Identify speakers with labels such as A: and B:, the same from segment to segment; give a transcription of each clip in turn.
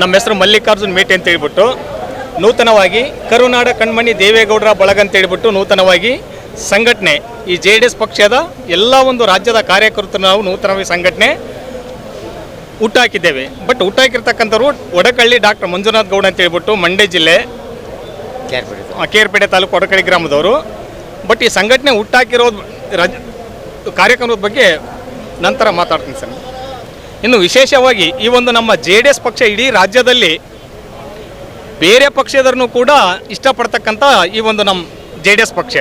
A: ನಮ್ಮ ಹೆಸರು ಮಲ್ಲಿಕಾರ್ಜುನ್ ಮೇಟೆ ಅಂತ ಹೇಳ್ಬಿಟ್ಟು ನೂತನವಾಗಿ ಕರುನಾಡ ಕಣ್ಮಣಿ ದೇವೇಗೌಡರ ಬಳಗ ಅಂತ ಹೇಳ್ಬಿಟ್ಟು ನೂತನವಾಗಿ ಸಂಘಟನೆ. ಈ ಜೆ ಡಿ ಎಸ್ ಪಕ್ಷದ ಎಲ್ಲ ಒಂದು ರಾಜ್ಯದ ಕಾರ್ಯಕರ್ತರು ನಾವು ನೂತನವಾಗಿ ಸಂಘಟನೆ ಹುಟ್ಟಾಕಿದ್ದೇವೆ ಬಟ್ ಹುಟ್ಟಾಕಿರ್ತಕ್ಕಂಥವ್ರು ಒಡಕಳ್ಳಿ ಡಾಕ್ಟರ್ ಮಂಜುನಾಥ್ ಗೌಡ ಅಂತ ಹೇಳ್ಬಿಟ್ಟು ಮಂಡ್ಯ ಜಿಲ್ಲೆ ಕೇರ್ಪೇಟೆ ತಾಲೂಕು ಒಡಕಳ್ಳಿ ಗ್ರಾಮದವರು. ಬಟ್ ಈ ಸಂಘಟನೆ ಹುಟ್ಟಾಕಿರೋದು ರಜ ಕಾರ್ಯಕ್ರಮದ ಬಗ್ಗೆ ನಂತರ ಮಾತಾಡ್ತೀನಿ ಸರ್. ಇನ್ನು ವಿಶೇಷವಾಗಿ ಈ ಒಂದು ನಮ್ಮ ಜೆ ಡಿ ಎಸ್ ಪಕ್ಷ ಇಡೀ ರಾಜ್ಯದಲ್ಲಿ ಬೇರೆ ಪಕ್ಷದರನ್ನು ಕೂಡ ಇಷ್ಟಪಡ್ತಕ್ಕಂಥ ಈ ಒಂದು ನಮ್ಮ ಜೆ ಡಿ ಎಸ್ ಪಕ್ಷ.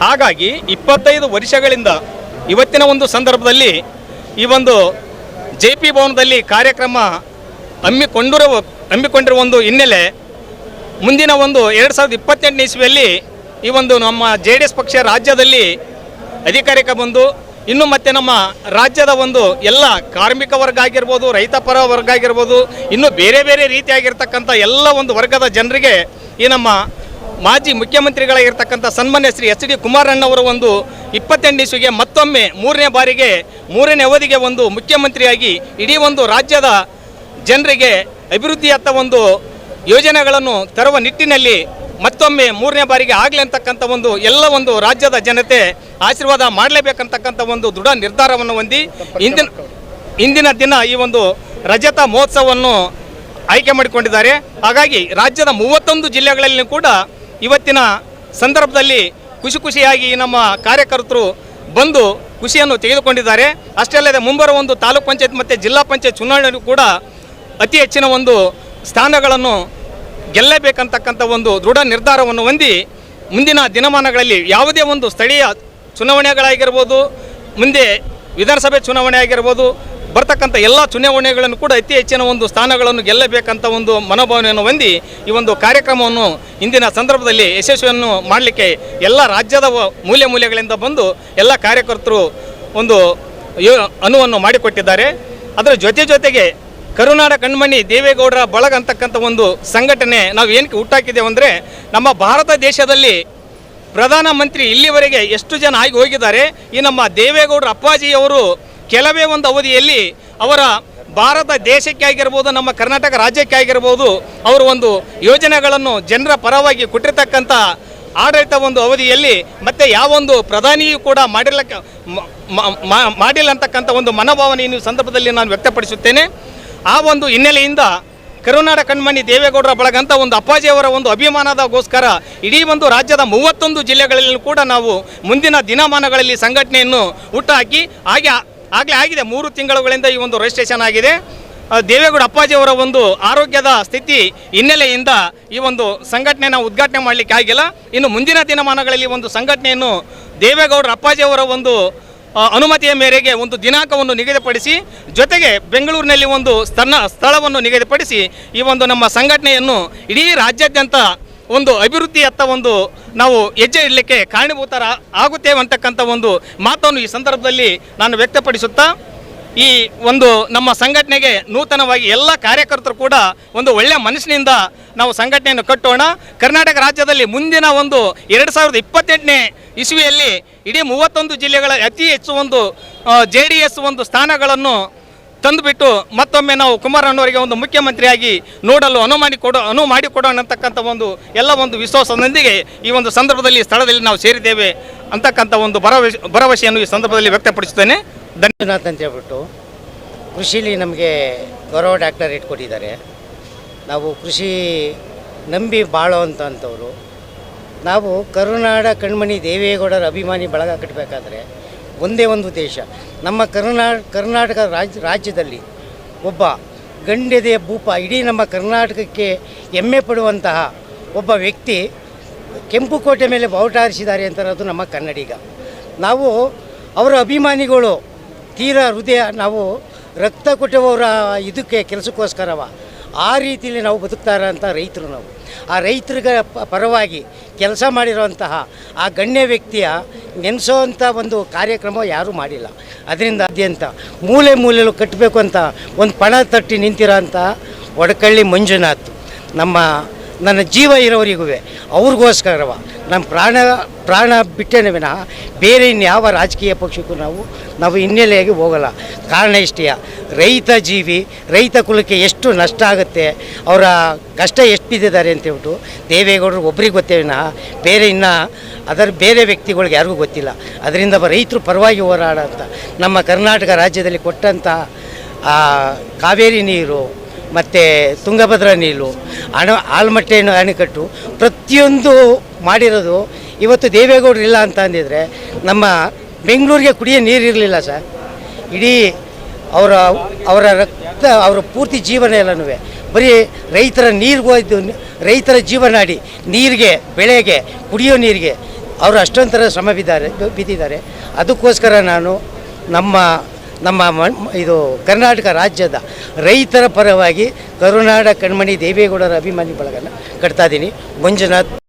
A: ಹಾಗಾಗಿ ಇಪ್ಪತ್ತೈದು ವರ್ಷಗಳಿಂದ ಇವತ್ತಿನ ಒಂದು ಸಂದರ್ಭದಲ್ಲಿ ಈ ಒಂದು ಜೆ ಪಿ ಭವನದಲ್ಲಿ ಕಾರ್ಯಕ್ರಮ ಹಮ್ಮಿಕೊಂಡಿರುವ ಹಮ್ಮಿಕೊಂಡಿರುವ ಒಂದು ಹಿನ್ನೆಲೆ ಮುಂದಿನ ಒಂದು ಎರಡು ಸಾವಿರದ ಇಪ್ಪತ್ತೆಂಟನೇ ಇಸ್ವಿಯಲ್ಲಿ ಈ ಒಂದು ನಮ್ಮ ಜೆ ಡಿ ಎಸ್ ಪಕ್ಷ ರಾಜ್ಯದಲ್ಲಿ ಅಧಿಕಾರಕ್ಕೆ ಬಂದು ಇನ್ನು ಮತ್ತೆ ನಮ್ಮ ರಾಜ್ಯದ ಒಂದು ಎಲ್ಲ ಕಾರ್ಮಿಕ ವರ್ಗ ಆಗಿರ್ಬೋದು, ರೈತ ಪರ ವರ್ಗ ಆಗಿರ್ಬೋದು, ಇನ್ನು ಬೇರೆ ಬೇರೆ ರೀತಿಯಾಗಿರ್ತಕ್ಕಂಥ ಎಲ್ಲ ಒಂದು ವರ್ಗದ ಜನರಿಗೆ ಈ ನಮ್ಮ ಮಾಜಿ ಮುಖ್ಯಮಂತ್ರಿಗಳಾಗಿರ್ತಕ್ಕಂಥ ಸನ್ಮಾನ್ಯ ಶ್ರೀ ಎಚ್ ಡಿ ಕುಮಾರಣ್ಣವರ ಒಂದು ಇಪ್ಪತ್ತೆಂಟು ಇಸುಗೆ ಮತ್ತೊಮ್ಮೆ ಮೂರನೇ ಬಾರಿಗೆ, ಮೂರನೇ ಅವಧಿಗೆ ಒಂದು ಮುಖ್ಯಮಂತ್ರಿಯಾಗಿ ಇಡೀ ಒಂದು ರಾಜ್ಯದ ಜನರಿಗೆ ಅಭಿವೃದ್ಧಿಯತ್ತ ಒಂದು ಯೋಜನೆಗಳನ್ನು ತರುವ ನಿಟ್ಟಿನಲ್ಲಿ ಮತ್ತೊಮ್ಮೆ ಮೂರನೇ ಬಾರಿಗೆ ಆಗಲಿ ಅಂತಕ್ಕಂಥ ಒಂದು ಎಲ್ಲ ಒಂದು ರಾಜ್ಯದ ಜನತೆ ಆಶೀರ್ವಾದ ಮಾಡಲೇಬೇಕಂತಕ್ಕಂಥ ಒಂದು ದೃಢ ನಿರ್ಧಾರವನ್ನು ಹೊಂದಿ ಇಂದಿನ ಇಂದಿನ ದಿನ ಈ ಒಂದು ರಜತ ಮಹೋತ್ಸವವನ್ನು ಆಯ್ಕೆ ಮಾಡಿಕೊಂಡಿದ್ದಾರೆ. ಹಾಗಾಗಿ ರಾಜ್ಯದ ಮೂವತ್ತೊಂದು ಜಿಲ್ಲೆಗಳಲ್ಲಿ ಕೂಡ ಇವತ್ತಿನ ಸಂದರ್ಭದಲ್ಲಿ ಖುಷಿ ಖುಷಿಯಾಗಿ ನಮ್ಮ ಕಾರ್ಯಕರ್ತರು ಬಂದು ಖುಷಿಯನ್ನು ತೆಗೆದುಕೊಂಡಿದ್ದಾರೆ. ಅಷ್ಟೇ ಅಲ್ಲದೆ ಮುಂಬರುವ ಒಂದು ತಾಲೂಕ್ ಪಂಚಾಯತ್ ಮತ್ತು ಜಿಲ್ಲಾ ಪಂಚಾಯತ್ ಚುನಾವಣೆಯಲ್ಲೂ ಕೂಡ ಅತಿ ಹೆಚ್ಚಿನ ಒಂದು ಸ್ಥಾನಗಳನ್ನು ಗೆಲ್ಲಬೇಕಂತಕ್ಕಂಥ ಒಂದು ದೃಢ ನಿರ್ಧಾರವನ್ನು ಹೊಂದಿ ಮುಂದಿನ ದಿನಮಾನಗಳಲ್ಲಿ ಯಾವುದೇ ಒಂದು ಸ್ಥಳೀಯ ಚುನಾವಣೆಗಳಾಗಿರ್ಬೋದು, ಮುಂದೆ ವಿಧಾನಸಭೆ ಚುನಾವಣೆ ಆಗಿರ್ಬೋದು ಬರ್ತಕ್ಕಂಥ ಎಲ್ಲ ಚುನಾವಣೆಗಳನ್ನು ಕೂಡ ಅತಿ ಹೆಚ್ಚಿನ ಒಂದು ಸ್ಥಾನಗಳನ್ನು ಗೆಲ್ಲಬೇಕಂತ ಒಂದು ಮನೋಭಾವನೆಯನ್ನು ಹೊಂದಿ ಈ ಒಂದು ಕಾರ್ಯಕ್ರಮವನ್ನು ಇಂದಿನ ಸಂದರ್ಭದಲ್ಲಿ ಯಶಸ್ವಿಯನ್ನು ಮಾಡಲಿಕ್ಕೆ ಎಲ್ಲ ರಾಜ್ಯದ ಮೂಲೆ ಮೂಲೆಗಳಿಂದ ಬಂದು ಎಲ್ಲ ಕಾರ್ಯಕರ್ತರು ಒಂದು ಅನುವನ್ನು ಮಾಡಿಕೊಟ್ಟಿದ್ದಾರೆ. ಅದರ ಜೊತೆ ಜೊತೆಗೆ ಕರುನಾಡ ಕಣ್ಮಣಿ ದೇವೇಗೌಡರ ಬಳಗ ಅಂತಕ್ಕಂಥ ಒಂದು ಸಂಘಟನೆ ನಾವು ಏನಕ್ಕೆ ಹುಟ್ಟಾಕಿದ್ದೇವೆ ಅಂದರೆ ನಮ್ಮ ಭಾರತ ದೇಶದಲ್ಲಿ ಪ್ರಧಾನಮಂತ್ರಿ ಇಲ್ಲಿವರೆಗೆ ಎಷ್ಟು ಜನ ಆಗಿ ಹೋಗಿದ್ದಾರೆ. ಈ ನಮ್ಮ ದೇವೇಗೌಡರ ಅಪ್ಪಾಜಿಯವರು ಕೆಲವೇ ಒಂದು ಅವಧಿಯಲ್ಲಿ ಅವರ ಭಾರತ ದೇಶಕ್ಕೆ ಆಗಿರ್ಬೋದು, ನಮ್ಮ ಕರ್ನಾಟಕ ರಾಜ್ಯಕ್ಕೆ ಆಗಿರ್ಬೋದು, ಅವರು ಒಂದು ಯೋಜನೆಗಳನ್ನು ಜನರ ಪರವಾಗಿ ಕೊಟ್ಟಿರ್ತಕ್ಕಂಥ ಆಡಳಿತ ಒಂದು ಅವಧಿಯಲ್ಲಿ ಮತ್ತೆ ಯಾವೊಂದು ಪ್ರಧಾನಿಯೂ ಕೂಡ ಮಾಡಿರ್ಲಕ್ಕ ಮಾಡಿಲ್ಲ ಅಂತಕ್ಕಂಥ ಒಂದು ಮನೋಭಾವನೆಯನ್ನು ಸಂದರ್ಭದಲ್ಲಿ ನಾನು ವ್ಯಕ್ತಪಡಿಸುತ್ತೇನೆ. ಆ ಒಂದು ಹಿನ್ನೆಲೆಯಿಂದ ಕರುನಾಡ ಕಣ್ಮಣಿ ದೇವೇಗೌಡರ ಬಳಗಂತ ಒಂದು ಅಪ್ಪಾಜಿಯವರ ಒಂದು ಅಭಿಮಾನದಗೋಸ್ಕರ ಇಡೀ ಒಂದು ರಾಜ್ಯದ ಮೂವತ್ತೊಂದು ಜಿಲ್ಲೆಗಳಲ್ಲಿ ಕೂಡ ನಾವು ಮುಂದಿನ ದಿನಮಾನಗಳಲ್ಲಿ ಸಂಘಟನೆಯನ್ನು ಹುಟ್ಟುಹಾಕಿ ಹಾಗೆ ಆಗಲೇ ಆಗಿದೆ, ಮೂರು ತಿಂಗಳುಗಳಿಂದ ಈ ಒಂದು ರಿಜಿಸ್ಟ್ರೇಷನ್ ಆಗಿದೆ. ದೇವೇಗೌಡ ಅಪ್ಪಾಜಿಯವರ ಒಂದು ಆರೋಗ್ಯದ ಸ್ಥಿತಿ ಹಿನ್ನೆಲೆಯಿಂದ ಈ ಒಂದು ಸಂಘಟನೆಯನ್ನು ಉದ್ಘಾಟನೆ ಮಾಡಲಿಕ್ಕೆ ಆಗಿಲ್ಲ. ಇನ್ನು ಮುಂದಿನ ದಿನಮಾನಗಳಲ್ಲಿ ಒಂದು ಸಂಘಟನೆಯನ್ನು ದೇವೇಗೌಡರ ಅಪ್ಪಾಜಿಯವರ ಒಂದು ಅನುಮತಿಯ ಮೇರೆಗೆ ಒಂದು ದಿನಾಂಕವನ್ನು ನಿಗದಿಪಡಿಸಿ, ಜೊತೆಗೆ ಬೆಂಗಳೂರಿನಲ್ಲಿ ಒಂದು ಸ್ಥಳ ಸ್ಥಳವನ್ನು ನಿಗದಿಪಡಿಸಿ ಈ ಒಂದು ನಮ್ಮ ಸಂಘಟನೆಯನ್ನು ಇಡೀ ರಾಜ್ಯಾದ್ಯಂತ ಒಂದು ಅಭಿವೃದ್ಧಿಯತ್ತ ಒಂದು ನಾವು ಹೆಜ್ಜೆ ಇಡಲಿಕ್ಕೆ ಕಾರಣೀಭೂತರ ಆಗುತ್ತೇವೆ ಅಂತಕ್ಕಂಥ ಒಂದು ಮಾತನ್ನು ಈ ಸಂದರ್ಭದಲ್ಲಿ ನಾನು ವ್ಯಕ್ತಪಡಿಸುತ್ತಾ, ಈ ಒಂದು ನಮ್ಮ ಸಂಘಟನೆಗೆ ನೂತನವಾಗಿ ಎಲ್ಲ ಕಾರ್ಯಕರ್ತರು ಕೂಡ ಒಂದು ಒಳ್ಳೆಯ ಮನಸ್ಸಿನಿಂದ ನಾವು ಸಂಘಟನೆಯನ್ನು ಕಟ್ಟೋಣ. ಕರ್ನಾಟಕ ರಾಜ್ಯದಲ್ಲಿ ಮುಂದಿನ ಒಂದು ಎರಡು ಸಾವಿರದ ಇಪ್ಪತ್ತೆಂಟನೇ ಇಸ್ವಿಯಲ್ಲಿ ಇಡೀ ಮೂವತ್ತೊಂದು ಜಿಲ್ಲೆಗಳ ಅತಿ ಹೆಚ್ಚು ಒಂದು ಜೆ ಡಿ ಎಸ್ ಒಂದು ಸ್ಥಾನಗಳನ್ನು ತಂದುಬಿಟ್ಟು ಮತ್ತೊಮ್ಮೆ ನಾವು ಕುಮಾರಣ್ಣವರಿಗೆ ಒಂದು ಮುಖ್ಯಮಂತ್ರಿಯಾಗಿ ನೋಡಲು ಅನುವು ಮಾಡಿಕೊಡೋ ಅನುವು ಮಾಡಿಕೊಡೋಣ ಅಂತಕ್ಕಂಥ ಒಂದು, ಎಲ್ಲ ಒಂದು ವಿಶ್ವಾಸದೊಂದಿಗೆ ಈ ಒಂದು ಸಂದರ್ಭದಲ್ಲಿ ಸ್ಥಳದಲ್ಲಿ ನಾವು ಸೇರಿದ್ದೇವೆ ಅಂತಕ್ಕಂಥ ಒಂದು ಭರವಸೆ ಭರವಸೆಯನ್ನು ಈ ಸಂದರ್ಭದಲ್ಲಿ ವ್ಯಕ್ತಪಡಿಸುತ್ತೇನೆ.
B: ಧನ್ಯನಾಥ್ ಅಂತ ಹೇಳ್ಬಿಟ್ಟು ಕೃಷಿಲಿ ನಮಗೆ ಗೌರವ ಡಾಕ್ಟರೇಟ್ ಕೊಟ್ಟಿದ್ದಾರೆ. ನಾವು ಕೃಷಿ ನಂಬಿ ಬಾಳೋವಂಥವ್ರು ನಾವು ಕರುನಾಡ ಕಣ್ಮಣಿ ದೇವೇಗೌಡರ ಅಭಿಮಾನಿ ಬಳಗ ಕಟ್ಟಬೇಕಾದ್ರೆ ಒಂದೇ ಒಂದು ದೇಶ ನಮ್ಮ ಕರ್ನಾ, ಕರ್ನಾಟಕ ರಾಜ್ಯ ರಾಜ್ಯದಲ್ಲಿ ಒಬ್ಬ ಗಂಡೆದೆಯ ಭೂಪ, ಇಡೀ ನಮ್ಮ ಕರ್ನಾಟಕಕ್ಕೆ ಹೆಮ್ಮೆ ಪಡುವಂತಹ ಒಬ್ಬ ವ್ಯಕ್ತಿ ಕೆಂಪುಕೋಟೆ ಮೇಲೆ ಬಾವುಟ ಹಾರಿಸಿದ್ದಾರೆ ಅಂತರೋದು ನಮ್ಮ ಕನ್ನಡಿಗ. ನಾವು ಅವರ ಅಭಿಮಾನಿಗಳು ತೀರಾ ಹೃದಯ, ನಾವು ರಕ್ತ ಕೊಟ್ಟವರ ಇದಕ್ಕೆ ಕೆಲಸಕ್ಕೋಸ್ಕರವ ಆ ರೀತಿಯಲ್ಲಿ ನಾವು ಬದುಕ್ತಾರ ಅಂತ ರೈತರು ನಾವು. ಆ ರೈತರಿಗೆ ಪರವಾಗಿ ಕೆಲಸ ಮಾಡಿರುವಂತಹ ಆ ಗಣ್ಯ ವ್ಯಕ್ತಿಯ ನೆನೆಸೋವಂಥ ಒಂದು ಕಾರ್ಯಕ್ರಮ ಯಾರೂ ಮಾಡಿಲ್ಲ. ಅದರಿಂದ ಅದ್ಯಂತ ಮೂಲೆ ಮೂಲೆಯಲ್ಲೂ ಕಟ್ಟಬೇಕು ಅಂತ ಒಂದು ಪಣ ತಟ್ಟಿ ನಿಂತಿರೋ ಅಂಥ ಒಡಕಳ್ಳಿ ಮಂಜುನಾಥ್ ನಮ್ಮ ನನ್ನ ಜೀವ ಇರೋರಿಗೂ ಅವ್ರಿಗೋಸ್ಕರವ. ನಮ್ಮ ಪ್ರಾಣ ಪ್ರಾಣ ಬಿಟ್ಟೇನೆ ವಿನಃ ಬೇರೆ ಇನ್ಯಾವ ರಾಜಕೀಯ ಪಕ್ಷಕ್ಕೂ ನಾವು ನಾವು ಹಿನ್ನೆಲೆಯಾಗಿ ಹೋಗಲ್ಲ. ಕಾರಣ ಇಷ್ಟೆಯ ರೈತ ಜೀವಿ, ರೈತ ಕುಲಕ್ಕೆ ಎಷ್ಟು ನಷ್ಟ ಆಗುತ್ತೆ, ಅವರ ಕಷ್ಟ ಎಷ್ಟು ಬಿದ್ದಿದ್ದಾರೆ ಅಂತ ಹೇಳ್ಬಿಟ್ಟು ದೇವೇಗೌಡರು ಒಬ್ರಿಗೆ ಗೊತ್ತೇ ವಿನಃ ಬೇರೆ ಇನ್ನ ಅದರ ಬೇರೆ ವ್ಯಕ್ತಿಗಳಿಗೆ ಯಾರಿಗೂ ಗೊತ್ತಿಲ್ಲ. ಅದರಿಂದ ರೈತರು ಪರವಾಗಿ ಹೋರಾಡ ಅಂತ ನಮ್ಮ ಕರ್ನಾಟಕ ರಾಜ್ಯದಲ್ಲಿ ಕೊಟ್ಟಂಥ ಕಾವೇರಿ ನೀರು ಮತ್ತು ತುಂಗಭದ್ರಾ ನೀರು, ಅಣ ಆಲ್ಮಟ್ಟೆ ಅಣೆ- ಅಣೆಕಟ್ಟು ಪ್ರತಿಯೊಂದು ಮಾಡಿರೋದು ಇವತ್ತು ದೇವೇಗೌಡರು ಇಲ್ಲ ಅಂತ ಅಂದಿದ್ರೆ ನಮ್ಮ ಬೆಂಗಳೂರಿಗೆ ಕುಡಿಯೋ ನೀರು ಇರಲಿಲ್ಲ ಸರ್. ಇಡೀ ಅವರ ಅವರ ರಕ್ತ, ಅವರ ಪೂರ್ತಿ ಜೀವನ ಎಲ್ಲನೂ ಬರೀ ರೈತರ ನೀರಿಗೋಯ್ದು ರೈತರ ಜೀವನಾಡಿ ನೀರಿಗೆ, ಬೆಳೆಗೆ, ಕುಡಿಯೋ ನೀರಿಗೆ. ಅವರು ಅಷ್ಟೊಂಥರ ಶ್ರಮ ಬಿದ್ದಾರೆ ಬಿದ್ದಿದ್ದಾರೆ. ಅದಕ್ಕೋಸ್ಕರ ನಾನು ನಮ್ಮ ನಮ್ಮ ಇದು ಕರ್ನಾಟಕ ರಾಜ್ಯದ ರೈತರ ಪರವಾಗಿ ಕರುನಾಡ ಕಣ್ಮಣಿ ದೇವೇಗೌಡರ ಅಭಿಮಾನಿ ಬಳಗನ ಕಟ್ತಾ ಇದ್ದೀನಿ. ಮಂಜುನಾಥ್